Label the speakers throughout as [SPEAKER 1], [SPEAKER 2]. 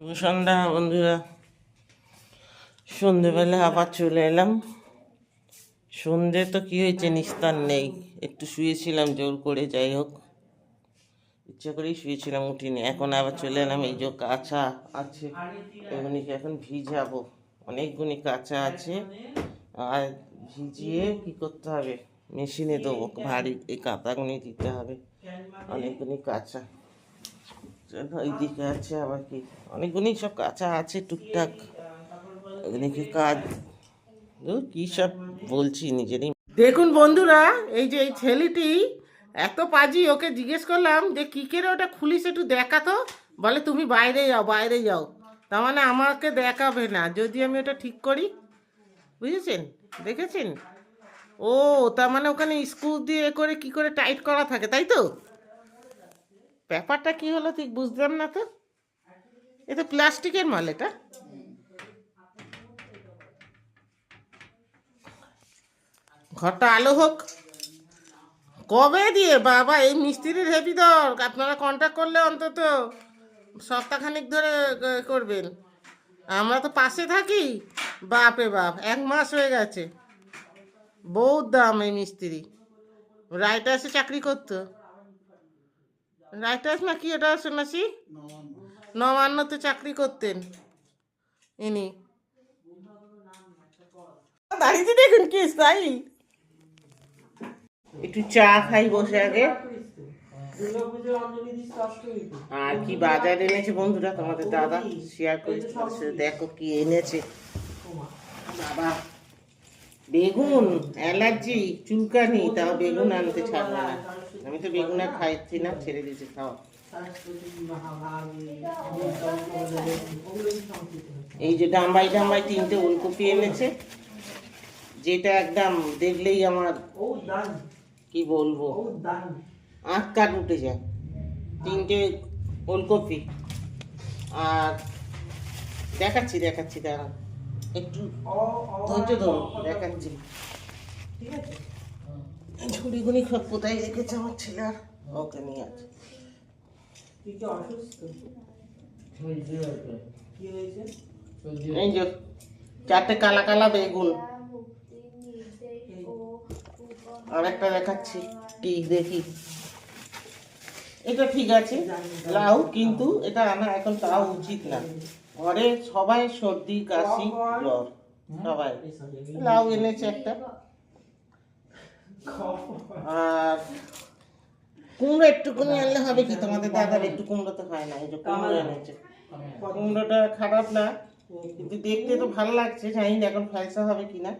[SPEAKER 1] শুভ সন্ধ্যা বন্ধুরা, সন্ধেবেলা আবার চলে এলাম। সন্ধে তো কি হয়েছে, নিস্তার নেই। একটু শুয়েছিলাম, জোর করে, যাই হোক। ইচ্ছা করেই শুয়েছিলাম, উঠিনি। এখন আবার চলে এলাম, এই যে কাঁচা আছে এগুলিকে এখন ভিজাবো। অনেকগুলি কাঁচা আছে। আর ভিজিয়ে কি করতে হবে? মেশিনে দেবো, ভারী এই কাঁথাগুলি দিতে হবে। অনেকগুলি কাঁচা। চলো, এইদিকে আছে আবার কি? অনেকগুলি সব কাঁচা আছে টুকটাক। এগুলিকে কাজ। কি সব বলছি নিজেরই। দেখুন বন্ধুরা এই যে এই ছেলেটি এত পাজি ওকে জিজ্ঞেস করলাম যে কি করে ওটা খুলিস একটু দেখাতো বলে তুমি বাইরে যাও বাইরে যাও। তার মানে আমাকে দেখাবে না। যদি আমি ওটা ঠিক করি। বুঝেছেন? দেখেছেন? ও তার মানে ওখানে স্ক্রু দিয়ে করে কি করে টাইট করা থাকে তাই তো? ব্যাপারটা কি হলো ঠিক বুঝলাম না তো? এ তো প্লাস্টিকের মাল এটা। ঘরটা আলো হোক। কবে দিয়ে? বাবা, এই মিস্ত্রির হেভি দর আপনারা কন্ট্যাক্ট করলে অন্তত সপ্তাহখানিক ধরে করবেন। আমরা তো পাশে থাকি। বাপে বাপ, এক মাস হয়ে গেছে। বহুত দাম এই মিস্ত্রি। রাইটার্সে চাকরি করতো। রাইটার্স না কি ওটা শুনেছি নবান্নতে চাকরি করতেন। ইনি। দাঁড়িয়ে দেখুন কি স্টাইল একটু চা খাই বসে আগে। আর কি বাজার এনেছে বন্ধুরা তোমাদের দাদা শেয়ার করি। দেখো কি এনেছে। বাবা বেগুন অ্যালার্জি চুলকানি তাও বেগুন আনতে ছাড়বে না। আমি তো বেগুন খাইছি না, ছেড়ে দিয়েছি, খাও। এই যে ডাম্বাই ডাম্বাই তিনটে ওলকপি এনেছে, যেটা একদম দেখলেই আমার কি বলব? আখ কাঠ উঠে যায়। তিনটে ওলকপি। আর দেখাচ্ছি দেখাচ্ছি দাঁড়ান একটু ধৈর্য ধরুন দেখাচ্ছি। ঝুড়িগুনি সব কোথায় রেখেছে আমার ছেলে আর ওকে নিয়ে আছে। এই যে চারটে কালা কালা বেগুন। আর একটা দেখাচ্ছি কি দেখি। এটা ঠিক আছে লাউ কিন্তু এটা আনা এখন তাও উচিত না। ঘরে সবাই সর্দি কাশি জ্বর সবাই। লাউ এনেছে একটা। আর কুমড়ো একটুকুনি আনলে হবে কি? তোমাদের দাদার একটু কুমড়ো তো হয় না এই যে কুমড়ো এনেছে। কুমড়োটা খারাপ না কিন্তু দেখতে তো ভালো লাগছে জানি না এখন ফ্যালসা হবে কিনা।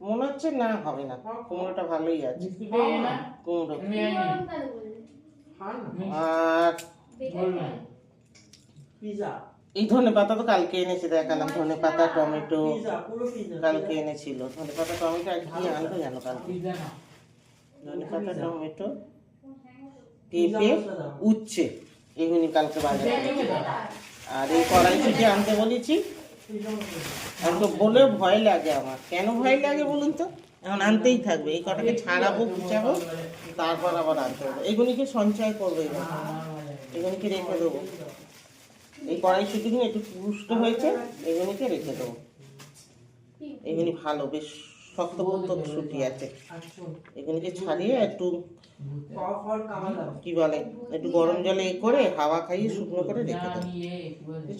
[SPEAKER 1] মনে হচ্ছে না হবে না। কুমড়োটা ভালোই আছে। কুমড়ো। আর এই ধনে পাতা তো কালকে এনেছে দেখালাম। ধনে পাতা টমেটো কালকে এনেছিল। ধনে পাতা টমেটো আর কি আনলো জানো কালকে। টমেটো পেঁপে উচ্ছে। এগুলি কালকে বাজারে। আর এই কড়াইশুটি আনতে বলেছি। আমি তো বলে ভয় লাগে আমার। কেন ভয় লাগে বলুন তো? এখন আনতেই থাকবে। এই কটাকে ছাড়াবো গুছাবো তারপর আবার আনতে হবে। এগুলিকে সঞ্চয় করব এবার। এগুলিকে রেখে দেবো। এই কড়াইশুটিগুলো একটু পুষ্ট হয়েছে এগুলিকে রেখে দেবো। এগুলি ভালো বেশ শক্তপোক্ত শুটি আছে। এগুলিকে ছাড়িয়ে একটু কি বলে? একটু গরম জলে এ করে হাওয়া খাইয়ে শুকনো করে রেখে দেবো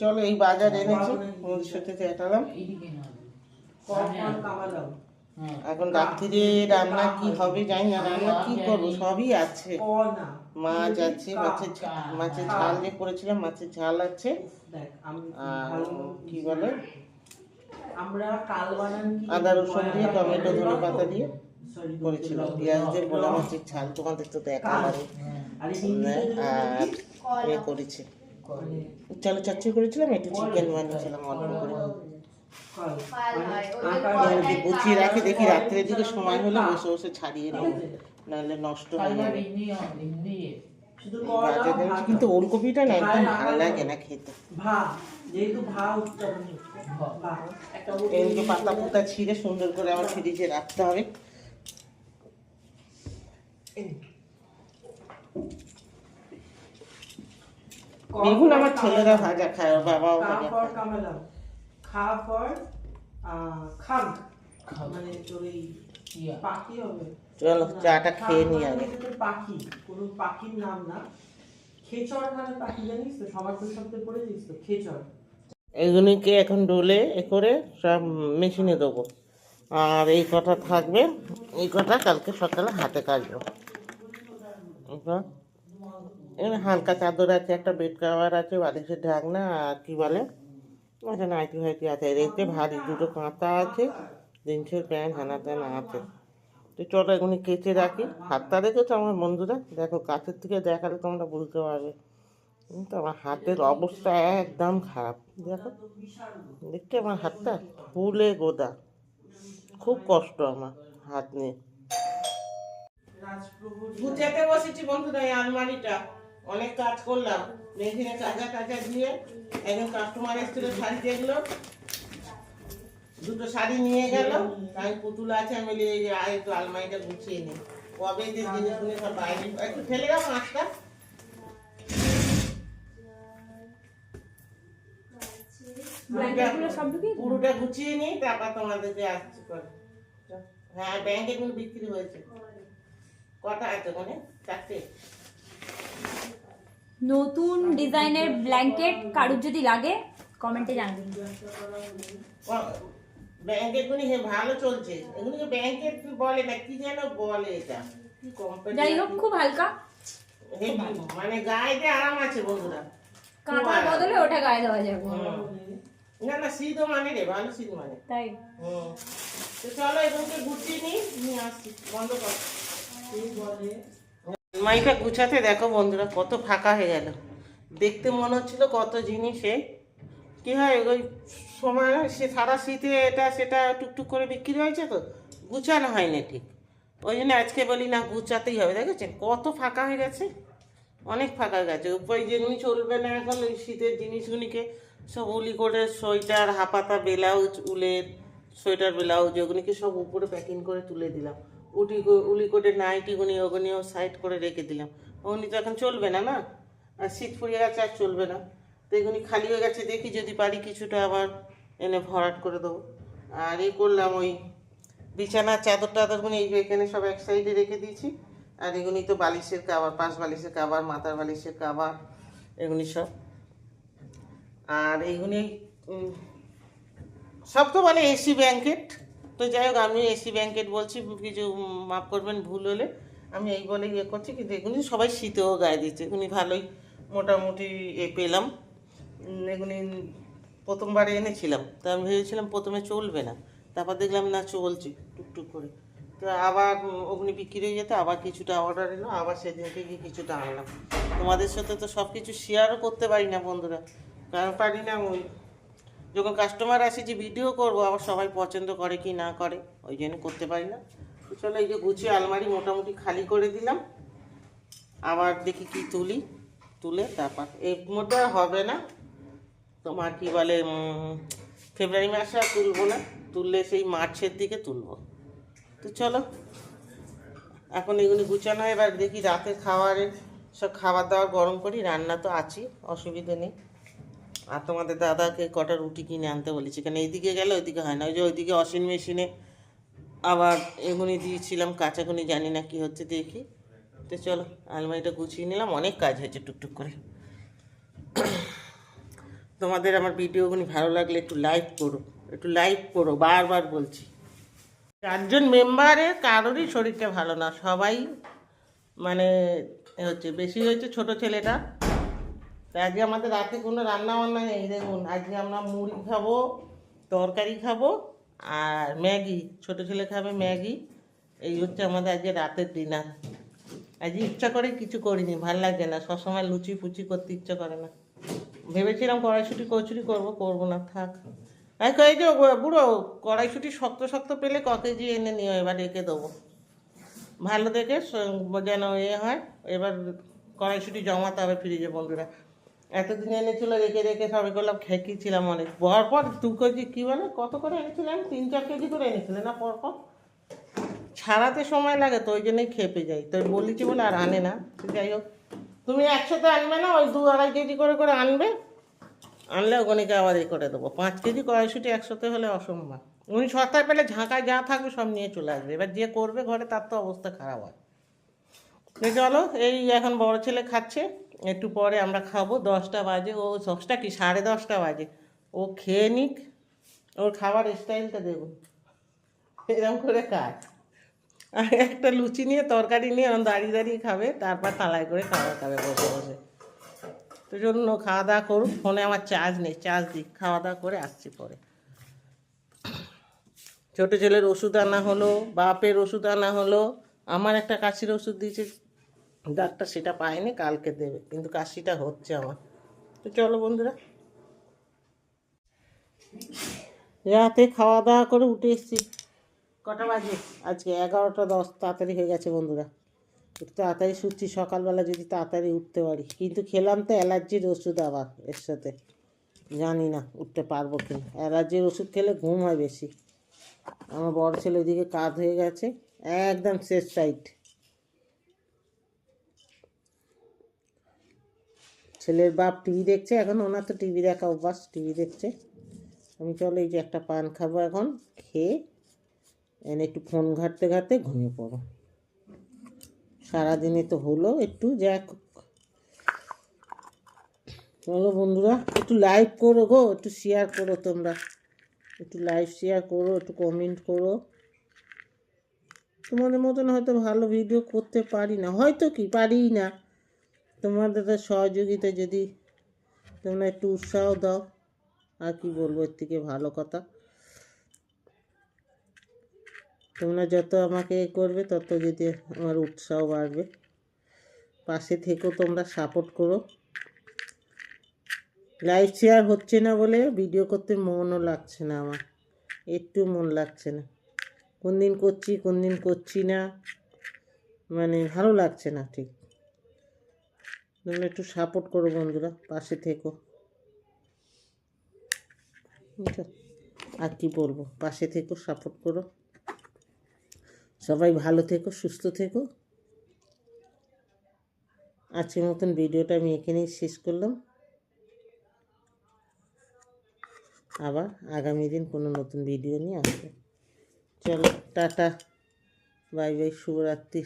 [SPEAKER 1] চলো এই বাজার এনেছি তোমাদের সাথে চেটালাম এখন রাত্রিরে রান্না কি হবে জানি না রান্না কি করব সবই আছে। মাছ আছে মাছের মাছের ঝাল যে করেছিলাম মাছের ঝাল আছে। আর কি বলে?
[SPEAKER 2] আমরা কাল বানান কি
[SPEAKER 1] আদা রসুন দিয়ে টমেটো ধনে পাতা দিয়ে করেছিলাম। পেঁয়াজ দিয়ে বলা মাছের ঝাল তোমাদের তো দেখালাম
[SPEAKER 2] আর
[SPEAKER 1] আর এ করেছি। চলো চাচ্ছি করেছিলাম একটু চিকেন বানিয়েছিলাম অল্প করে।
[SPEAKER 2] কল।
[SPEAKER 1] গুছিয়ে রাখি দেখি রাত্রের দিকে সময় হলে বসে বসে ছাড়িয়ে নেব। নাহলে নষ্ট হয়ে যাবে। কিন্তু ওলকপিটা না একদম ভালো লাগে না খেতে।
[SPEAKER 2] ভা যেহেতু
[SPEAKER 1] পাতা পুতা ছিঁড়ে সুন্দর করে আমার ফ্রিজে রাখতে হবে। বেগুন আমার ছেলেরা ভাজা খায় বাবাও ভাজা
[SPEAKER 2] ফর
[SPEAKER 1] খায়।
[SPEAKER 2] কামালাম খাম। মানে তোর এই পাখি হবে।
[SPEAKER 1] চলো চাটা খেয়ে নিই
[SPEAKER 2] মানে
[SPEAKER 1] আগে
[SPEAKER 2] পাখি কোনো পাখির নাম না। খেচর মানে পাখি জানিস তো? সবার তো শব্দ পড়েছিস তো খেচর।
[SPEAKER 1] এগুলিকে এখন ডোলে এ করে সব মেশিনে দেবো। আর এই কটা থাকবে, এই কটা কালকে সকালে হাতে কাটবো এখানে হালকা চাদর আছে, একটা বেড কাভার আছে, বালিশের ঢাকনা, আর কী বলে আচ্ছা নাইটি ফাইটি আছে। আর এতে ভারী দুটো কাঁথা আছে, জিন্সের প্যান্ট হানা টানা আছে। তো চলো এগুলি কেচে রাখি। হাতটা দেখেছ আমার বন্ধুরা? দেখো, কাছের থেকে দেখালে তোমরা বুঝতে পারবে। কিন্তু আমার হাতের অবস্থা একদম খারাপ দেখো দেখতে আমার হাতটা ফুলে গোদা খুব কষ্ট আমার হাত নিয়ে গুছাতে বসেছি বন্ধুরা এই আলমারিটা অনেক কাজ করলাম মেশিনে কাজা কাজা দিয়ে একজন কাস্টমার এসেছিল শাড়ি দেখল দুটো শাড়ি নিয়ে গেল তাই পুতুল আছে আমি এই যে আয় একটু আলমারিটা গুছিয়ে নিই কবে যে জিনিসগুলো সব বাইরে একটু ফেলে দাও মাছটা
[SPEAKER 3] ব্ল্যাঙ্কেটগুলো সব ঢুকিয়ে
[SPEAKER 1] পুরোটা গুছিয়ে নিই তারপর তোমাদেরকে আসছি করে। হ্যাঁ ব্যাংকে কিন্তু বিক্রি হয়েছে। কটা আছে ওখানে? চারটে।
[SPEAKER 3] নতুন ডিজাইনের ব্ল্যাঙ্কেট কারুর যদি লাগে কমেন্টে জানাবেন
[SPEAKER 1] গুলি ভালো চলছে। এগুলিকে ব্যাংকের বলে না কি যেন বলে এটা?
[SPEAKER 3] যাই হোক খুব হালকা।
[SPEAKER 1] মানে গায়ে আরাম আছে বন্ধুরা।
[SPEAKER 3] কাঁথার বদলে ওটা গায়ে দেওয়া যাবে।
[SPEAKER 1] না না শীতও মানে রে ভালো শীত মানে।
[SPEAKER 3] তাই?
[SPEAKER 1] হুম তো চলো এগুলোকে গুছিয়ে নিই নিয়ে আসছি বন্ধ কর। মাইটা গুছাতে দেখো বন্ধুরা কত ফাঁকা হয়ে গেল। দেখতে মনে হচ্ছিল কত জিনিসে। কি হয় ওই সময় সে সারা শীতে এটা সেটা টুকটুক করে বিক্রি হয়েছে তো গুছানো হয়নি ঠিক। ওই জন্য আজকে বলি না গুছাতেই হবে দেখেছেন? কত ফাঁকা হয়ে গেছে। অনেক ফাঁকা হয়ে গেছে। উপরে যেগুলি চলবে না এখন ওই শীতের জিনিসগুলিকে সব উলি করে সোয়েটার হাপাতা ব্লাউজ, উলের সোয়েটার, ব্লাউজ ওগুলিকে সব উপরে প্যাকিং করে তুলে দিলাম। উটি উলি করে নাইটিগুনি ওগুনিও সাইড করে রেখে দিলাম। ওগুলি তো এখন চলবে না না? আর শীত ফুরিয়ে গেছে আর চলবে না। তো এগুলি খালি হয়ে গেছে, দেখি যদি পারি কিছুটা আবার এনে ভরাট করে দেবো। আর এই করলাম ওই বিছানার চাদর টাদরগুলো এই এখানে সব এক সাইডে রেখে দিয়েছি। আর এগুলি তো বালিশের কাবার পাশ বালিশের কাবার মাথার বালিশের কাবার এগুলি সব আর এইগুলি সব তো বলে এসি ব্যাংকেট তো যাই হোক আমি এসি ব্যাংকেট বলছি, কিছু মাফ করবেন, ভুল হলে আমি এই বলে ইয়ে করছি, কিন্তু এগুলি সবাই শীতেও গায়ে দিচ্ছে। এগুলি ভালোই মোটামুটি এ পেলাম। এগুলি প্রথমবারে এনেছিলাম। তো আমি ভেবেছিলাম প্রথমে চলবে না। তারপর দেখলাম, না, চলছে, টুকটুক করে। তো আবার অগ্নি বিক্রি হয়ে যেতে আবার কিছুটা অর্ডার এলো, আবার সেদিনকে গিয়ে কিছুটা আনলাম। তোমাদের সাথে তো সব কিছু শেয়ারও করতে পারি না বন্ধুরা। কারণ পারি না ওই। যখন কাস্টমার আসে যে ভিডিও করব আবার সবাই পছন্দ করে কি না করে ওই জন্য করতে পারি না। চলো এই যে গুছিয়ে আলমারি মোটামুটি খালি করে দিলাম। আবার দেখি কি তুলি তুলে তারপর এর মধ্যে হবে না। তোমার কি বলে ফেব্রুয়ারি মাসে আর তুলবো না তুললে সেই মার্চের দিকে তুলবো। তো চলো এখন এগুলি গুছানো হয়, এবার দেখি রাতে খাবারে সব খাবার দাবার গরম করি রান্না তো আছি অসুবিধে নেই। আর তোমাদের দাদাকে কটা রুটি কিনে আনতে বলেছি। কারণ এইদিকে গেলে, ওইদিকে হয় না। ওই যে ওইদিকে অসিন মেশিনে আবার এগুনি দিয়েছিলাম, কাঁচাগুনি জানি না কি হচ্ছে দেখি তো চলো, আলমারিটা গুছিয়ে নিলাম, অনেক কাজ হয়েছে টুকটুক করে। তোমাদের আমার ভিডিওগুলি ভালো লাগলে একটু লাইক করো, একটু লাইক করো, বারবার বলছি। চারজন মেম্বারের কারোরই শরীরটা ভালো না, সবাই মানে হচ্ছে, বেশি হয়েছে ছোট ছেলেটা তা আজকে আমাদের রাতে কোনো রান্না বান্না নেই। দেখুন, আজকে আমরা মুড়ি খাব, তরকারি খাব, আর ম্যাগি, ছোট ছেলে খাবে ম্যাগি। এই হচ্ছে আমাদের আজকে রাতের ডিনার আজকে ইচ্ছা করে কিছু করিনি, ভালো লাগে না। সবসময় লুচি ফুচি করতে ইচ্ছা করে না। ভেবেছিলাম কড়াইশুটি, কচুরি করব করব না, থাক। এই কই যে বুড়ো, কড়াইশুটি শক্ত শক্ত পেলে ক কেজি এনে নিও, এবার রেখে দেবো। ভালো দেখে যেন এ হয়, এবার কড়াইশুটি জমাতে হবে ফ্রিজে বন্ধুরা। এতদিন এনেছিল রেখে রেখে সবাই করলাম খেকিছিলাম অনেক। পর পর দু কেজি, কী বলে? কত করে এনেছিলেন তিন, চার কেজি করে এনেছিলেন না পর পর ছাড়াতে সময় লাগে, তো ওই জন্যই খেপে যাই। তো বলেছি বলে আর আনে না। যাই হোক, তুমি একসাথে আনবে না? ওই দু আড়াই কেজি করে করে আনবে? আনলে ওখানেকে আবার এ করে দেবো। পাঁচ কেজি কড়াইশুটি একসাথে হলে অসম্ভব। উনি সস্তায় পেলে ঝাঁকায় যা থাকবে সব নিয়ে চলে আসবে। এবার যে করবে ঘরে, তার তো অবস্থা খারাপ হয়। চলো, এই এখন বড় ছেলে খাচ্ছে। একটু পরে আমরা খাব, দশটা বাজে, ও দশটা কি, সাড়ে দশটা বাজে। ও খেয়ে নিক, ওর খাবার স্টাইলটা দেখুন। এরকম করে কাজ আর একটা লুচি নিয়ে, তরকারি নিয়ে এখন দাঁড়িয়ে দাঁড়িয়ে খাবে, তারপর তালাই করে খাবার খাবে বসে বসে। তো জন্য খাওয়া দাওয়া করুক, ফোনে আমার চার্জ নেই, চার্জ দিক, খাওয়া দাওয়া করে আসছি পরে। ছোটো ছেলের ওষুধ আনা হলো, বাপের ওষুধ আনা হলো, আমার একটা কাশির ওষুধ দিয়েছে ডাক্তার সেটা পায়নি, কালকে দেবে। কিন্তু কাশিটা হচ্ছে আমার। তো চলো বন্ধুরা। রাতে খাওয়া দাওয়া করে উঠে এসেছি। কটা বাজে? আজকে এগারোটা দশ, তাড়াতাড়ি হয়ে গেছে বন্ধুরা। একটু তাড়াতাড়ি শুচ্ছি, সকালবেলা যদি তাড়াতাড়ি উঠতে পারি। কিন্তু খেলাম তো অ্যালার্জির ওষুধ আবার এর সাথে। জানি না উঠতে পারব কি না অ্যালার্জির ওষুধ খেলে ঘুম হয় বেশি। আমার বড় ছেলে ওদিকে কাজ হয়ে গেছে, একদম শেষ সাইড। ছেলের বাপ টিভি দেখছে, এখন ওনার তো টিভি দেখা অভ্যাস, টিভি দেখছে। আমি চলো এই যে একটা পান খাব এখন, খেয়ে এনে একটু ফোন ঘাঁটতে ঘাঁটতে ঘুমিয়ে পড়ো সারাদিনে তো হলো একটু, যাক। চলো বন্ধুরা, একটু লাইভ করো গো, একটু শেয়ার করো তোমরা। একটু লাইভ শেয়ার করো, একটু কমেন্ট করো। তোমাদের মতন হয়তো ভালো ভিডিও করতে পারি না, হয়তো কি, পারিই না। তোমাদের সহযোগিতা যদি তোমরা একটু উৎসাহ দাও, আর কি বলব, এর থেকে ভালো কথা। তোমরা যত আমাকে করবে, তত যদি আমার উৎসাহ বাড়বে। পাশে থেকেও তোমরা সাপোর্ট করো। লাইভ শেয়ার হচ্ছে না বলে ভিডিও করতে মনও লাগছে না আমার। একটু মন লাগছে না। কোন দিন করছি কোন দিন করছি না মানে ভালো লাগছে না ঠিক। তোমরা একটু সাপোর্ট করো বন্ধুরা, পাশে থেকো। বুঝছ? আর কি বলব, পাশে থেকো সাপোর্ট করো। সবাই ভালো থেকো, সুস্থ থেকো। আজকের মতন ভিডিওটা আমি এখানেই শেষ করলাম। আবার আগামী দিন কোনো নতুন ভিডিও নিয়ে আসব। চলো, টাটা। বাই বাই, শুভরাত্রি।